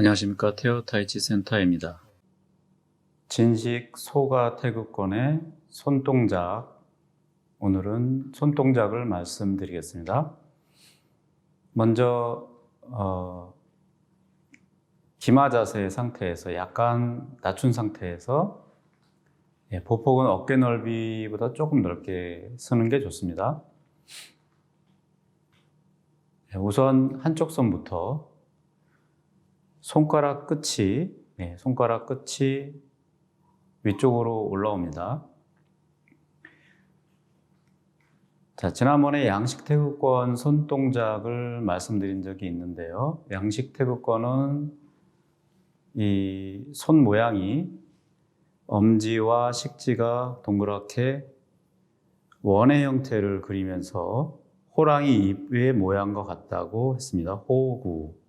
안녕하십니까 테오 타이치 센터입니다. 진식 소가 태극권의 손동작 오늘은 손동작을 말씀드리겠습니다. 먼저 어, 기마 자세 상태에서 약간 낮춘 상태에서 예, 보폭은 어깨 넓이보다 조금 넓게 서는 게 좋습니다. 예, 우선 한쪽 손부터 손가락 끝이 네, 손가락 끝이 위쪽으로 올라옵니다. 자, 지난번에 양식 태극권 손 동작을 말씀드린 적이 있는데요. 양식 태극권은 이 손 모양이 엄지와 식지가 동그랗게 원의 형태를 그리면서 호랑이 입의 모양과 같다고 했습니다. 호구.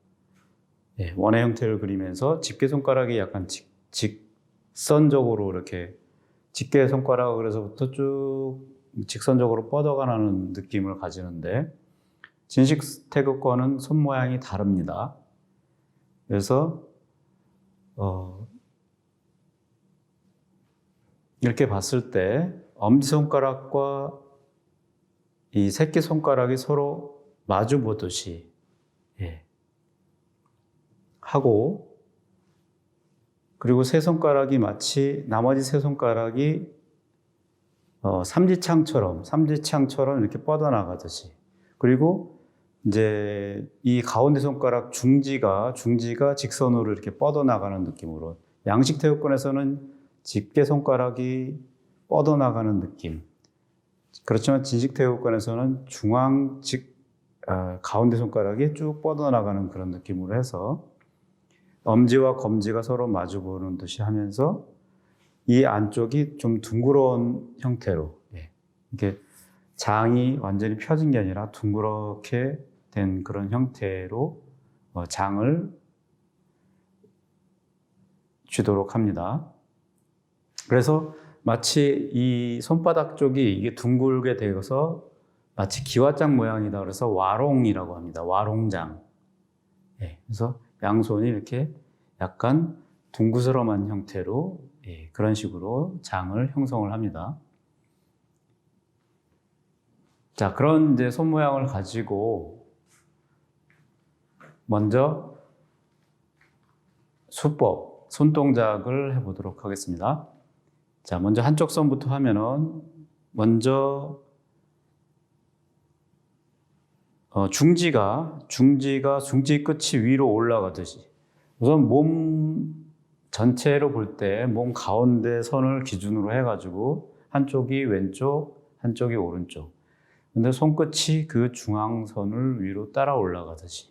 예, 원의 형태를 그리면서 집게 손가락이 약간 직, 직선적으로 이렇게 집게 손가락으로서부터 쭉 직선적으로 뻗어가는 느낌을 가지는데 진식 태극권은 손 모양이 다릅니다. 그래서 어, 이렇게 봤을 때 엄지손가락과 이 새끼손가락이 서로 마주 보듯이 예, 하고 그리고 세 손가락이 마치 나머지 세 손가락이 어, 삼지창처럼 삼지창처럼 이렇게 뻗어나가듯이. 그리고 이제 이 가운데 손가락 중지가 중지가 직선으로 이렇게 뻗어나가는 느낌으로 양식 태극권에서는 집게 손가락이 뻗어나가는 느낌. 그렇지만 진식 태극권에서는 중앙 직 아, 가운데 손가락이 쭉 뻗어나가는 그런 느낌으로 해서 엄지와 검지가 서로 마주 보는 듯이 하면서 이 안쪽이 좀 둥그러운 형태로 예, 이게 장이 완전히 펴진 게 아니라 둥그렇게 된 그런 형태로 어, 장을 쥐도록 합니다. 그래서 마치 이 손바닥 쪽이 이게 둥글게 되어서 마치 기와장 모양이다 그래서 와롱이라고 합니다. 와롱장. 예, 그래서 양손이 이렇게 약간 둥그스름한 형태로 예, 그런 식으로 장을 형성을 합니다. 자, 그런 이제 손 모양을 가지고 먼저 수법, 손 동작을 해보도록 하겠습니다. 자, 먼저 한쪽 손부터 하면은 먼저 어, 중지가 중지가 중지 끝이 위로 올라가듯이 우선 몸 전체로 볼 때 몸 가운데 선을 기준으로 해가지고 한쪽이 왼쪽, 한쪽이 오른쪽. 근데 손끝이 그 중앙선을 위로 따라 올라가듯이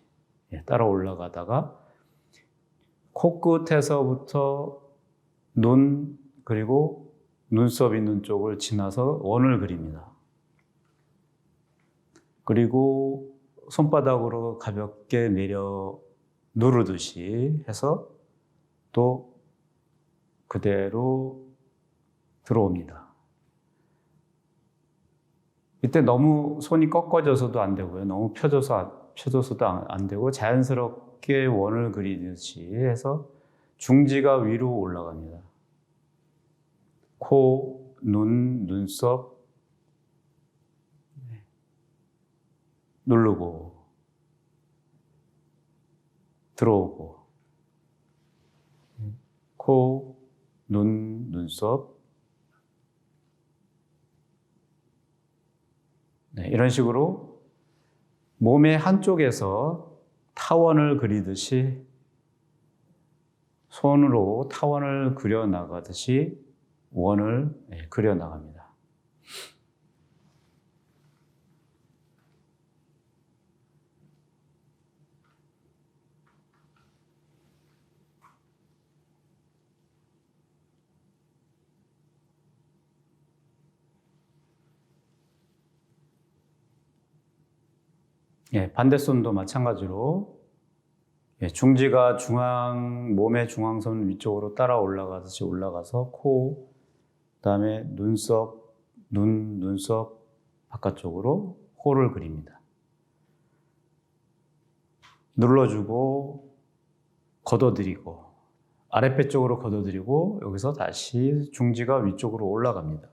예, 따라 올라가다가 코끝에서부터 눈 그리고 눈썹 있는 쪽을 지나서 원을 그립니다. 그리고 손바닥으로 가볍게 내려 누르듯이 해서 또 그대로 들어옵니다. 이때 너무 손이 꺾어져서도 안 되고요. 너무 펴져서, 펴져서도 안 되고 자연스럽게 원을 그리듯이 해서 중지가 위로 올라갑니다. 코, 눈, 눈썹 누르고 들어오고 코, 눈, 눈썹 네, 이런 식으로 몸의 한쪽에서 타원을 그리듯이 손으로 타원을 그려 나가듯이 원을 네, 그려 나갑니다. 예, 반대손도 마찬가지로 예, 중지가 중앙 몸의 중앙선 위쪽으로 따라 올라가듯이 올라가서 코, 그다음에 눈썹, 눈, 눈썹 바깥쪽으로 호를 그립니다. 눌러주고 걷어들이고 아랫배 쪽으로 걷어들이고 여기서 다시 중지가 위쪽으로 올라갑니다.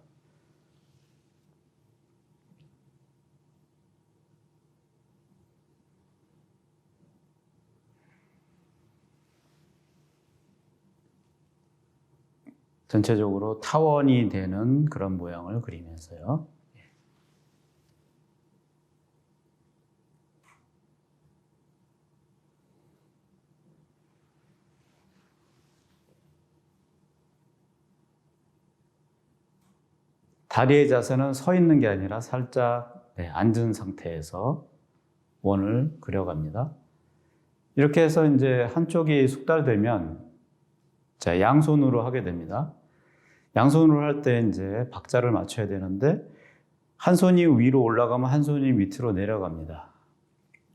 전체적으로 타원이 되는 그런 모양을 그리면서요. 다리의 자세는 서 있는 게 아니라 살짝 네, 앉은 상태에서 원을 그려갑니다. 이렇게 해서 이제 한쪽이 숙달되면 자, 양손으로 하게 됩니다. 양손으로 할 때 이제 박자를 맞춰야 되는데 한 손이 위로 올라가면 한 손이 밑으로 내려갑니다.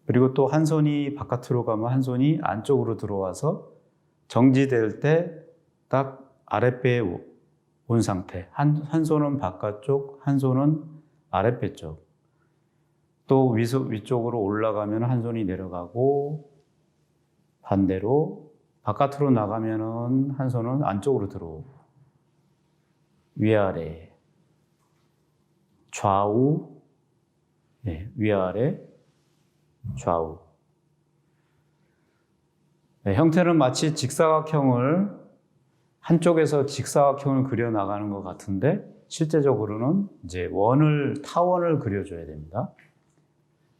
그리고 또 한 손이 바깥으로 가면 한 손이 안쪽으로 들어와서 정지될 때 딱 아랫배에 온 상태. 한, 한 손은 바깥쪽, 한 손은 아랫배 쪽. 또 위소, 위쪽으로 올라가면 한 손이 내려가고 반대로 바깥으로 나가면은 한 손은 안쪽으로 들어오고 위아래. 좌우. 네, 위아래. 좌우. 네, 형태는 마치 직사각형을 한쪽에서 직사각형을 그려 나가는 것 같은데 실제적으로는 이제 원을 타원을 그려줘야 됩니다.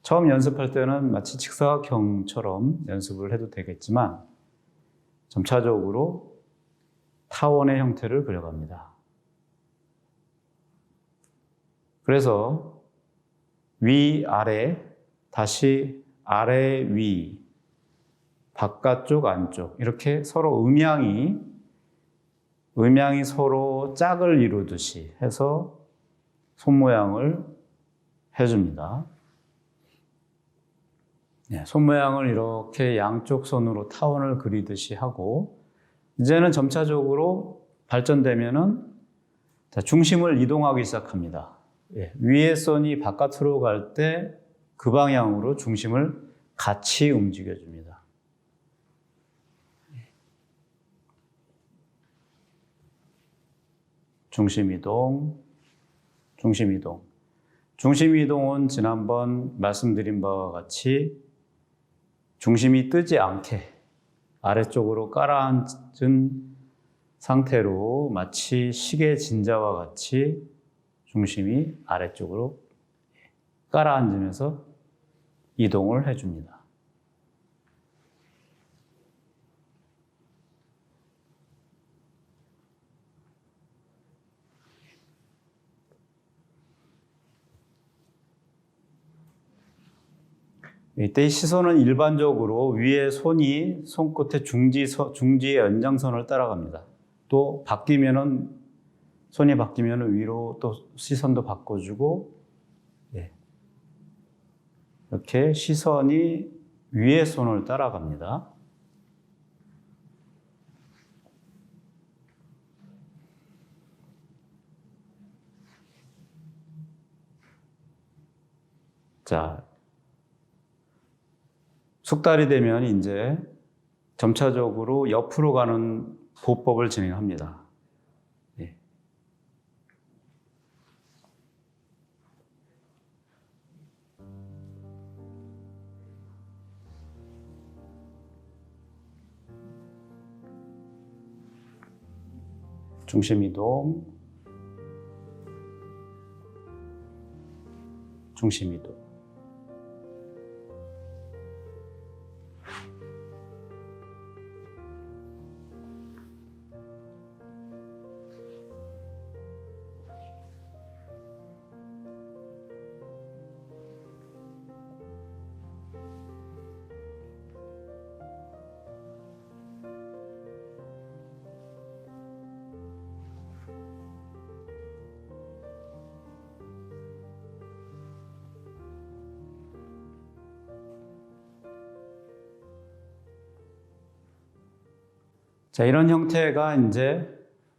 처음 연습할 때는 마치 직사각형처럼 연습을 해도 되겠지만 점차적으로 타원의 형태를 그려갑니다. 그래서 위, 아래, 다시 아래, 위, 바깥쪽, 안쪽 이렇게 서로 음양이 음양이 서로 짝을 이루듯이 해서 손 모양을 해줍니다. 네, 손 모양을 이렇게 양쪽 손으로 타원을 그리듯이 하고 이제는 점차적으로 발전되면은 자, 중심을 이동하기 시작합니다. 예, 위의 손이 바깥으로 갈 때 그 방향으로 중심을 같이 움직여 줍니다. 중심 이동, 중심 이동. 중심 이동은 지난번 말씀드린 바와 같이 중심이 뜨지 않게 아래쪽으로 깔아앉은 상태로 마치 시계 진자와 같이 중심이 아래쪽으로 깔아앉으면서 이동을 해줍니다. 이때 시선은 일반적으로 위에 손이 손끝에 중지, 중지의 연장선을 따라갑니다. 또 바뀌면은 손이 바뀌면 위로 또 시선도 바꿔주고 예. 이렇게 시선이 위에 손을 따라갑니다. 자, 숙달이 되면 이제 점차적으로 옆으로 가는 보법을 진행합니다. 예. 중심 이동, 중심 이동. 자, 이런 형태가 이제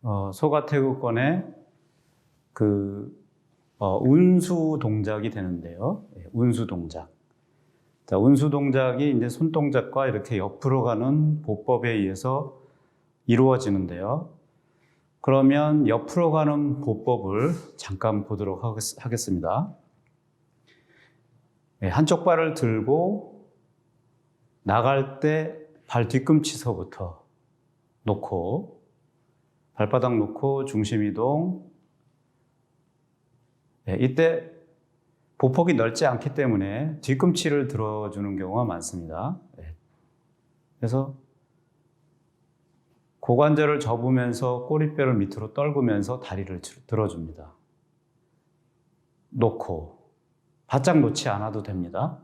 어, 소가태국권의 그 어, 운수 동작이 되는데요. 예, 운수 동작. 자, 운수 동작이 이제 손 동작과 이렇게 옆으로 가는 보법에 의해서 이루어지는데요. 그러면 옆으로 가는 보법을 잠깐 보도록 하겠- 하겠습니다. 네, 한쪽 발을 들고 나갈 때 발 뒤꿈치서부터 놓고 발바닥 놓고 중심 이동. 네, 이때 보폭이 넓지 않기 때문에 뒤꿈치를 들어주는 경우가 많습니다. 네. 그래서 고관절을 접으면서 꼬리뼈를 밑으로 떨구면서 다리를 들- 들어줍니다. 놓고 바짝 놓지 않아도 됩니다.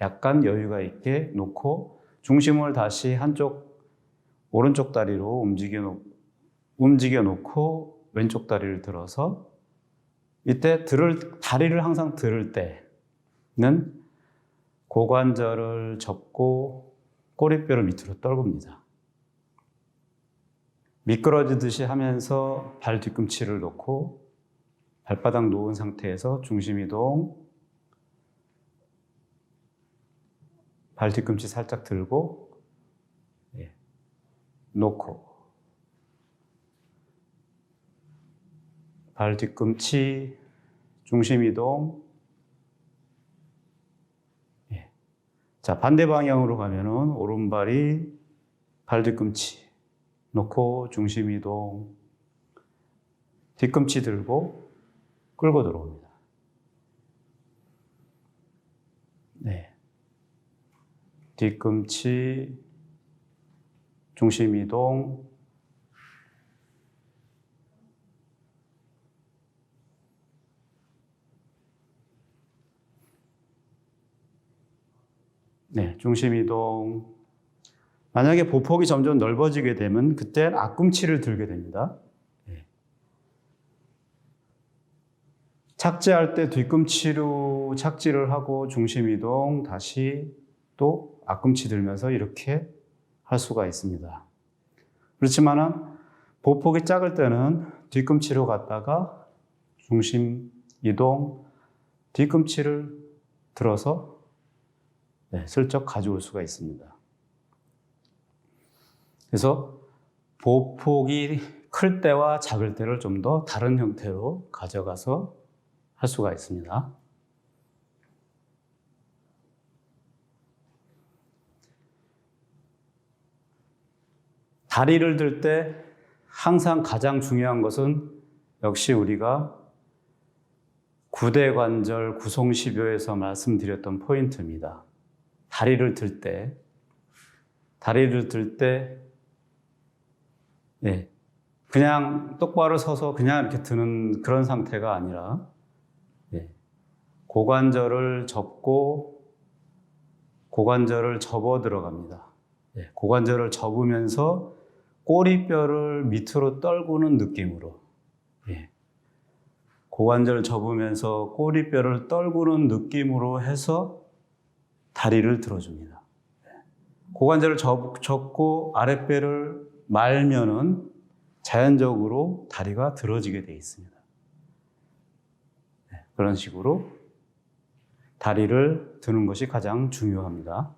약간 여유가 있게 놓고 중심을 다시 한쪽 오른쪽 다리로 움직여 놓, 움직여 놓고 왼쪽 다리를 들어서 이때 들을 다리를 항상 들을 때는 고관절을 접고 꼬리뼈를 밑으로 떨굽니다. 미끄러지듯이 하면서 발 뒤꿈치를 놓고 발바닥 놓은 상태에서 중심 이동 발 뒤꿈치 살짝 들고 예, 놓고 발 뒤꿈치 중심 이동 예. 자 반대 방향으로 가면은 오른발이 발 뒤꿈치 놓고 중심 이동 뒤꿈치 들고 끌고 들어옵니다. 네. 뒤꿈치 중심 이동 네, 중심 이동. 만약에 보폭이 점점 넓어지게 되면 그때 앞꿈치를 들게 됩니다. 네. 착지할 때 뒤꿈치로 착지를 하고 중심 이동 다시 또 앞꿈치 들면서 이렇게 할 수가 있습니다. 그렇지만은 보폭이 작을 때는 뒤꿈치로 갔다가 중심 이동 뒤꿈치를 들어서 네, 슬쩍 가져올 수가 있습니다. 그래서 보폭이 클 때와 작을 때를 좀 더 다른 형태로 가져가서 할 수가 있습니다. 다리를 들 때 항상 가장 중요한 것은 역시 우리가 구대 관절 구송시교에서 말씀드렸던 포인트입니다. 다리를 들 때, 다리를 들 때, 예, 그냥 똑바로 서서 그냥 이렇게 드는 그런 상태가 아니라, 예, 고관절을 접고 고관절을 접어 들어갑니다. 예, 고관절을 접으면서 꼬리뼈를 밑으로 떨구는 느낌으로, 예, 고관절 접으면서 꼬리뼈를 떨구는 느낌으로 해서 다리를 들어줍니다. 고관절을 접, 접고 아랫배를 말면은 자연적으로 다리가 들어지게 되어 있습니다. 네, 그런 식으로 다리를 드는 것이 가장 중요합니다.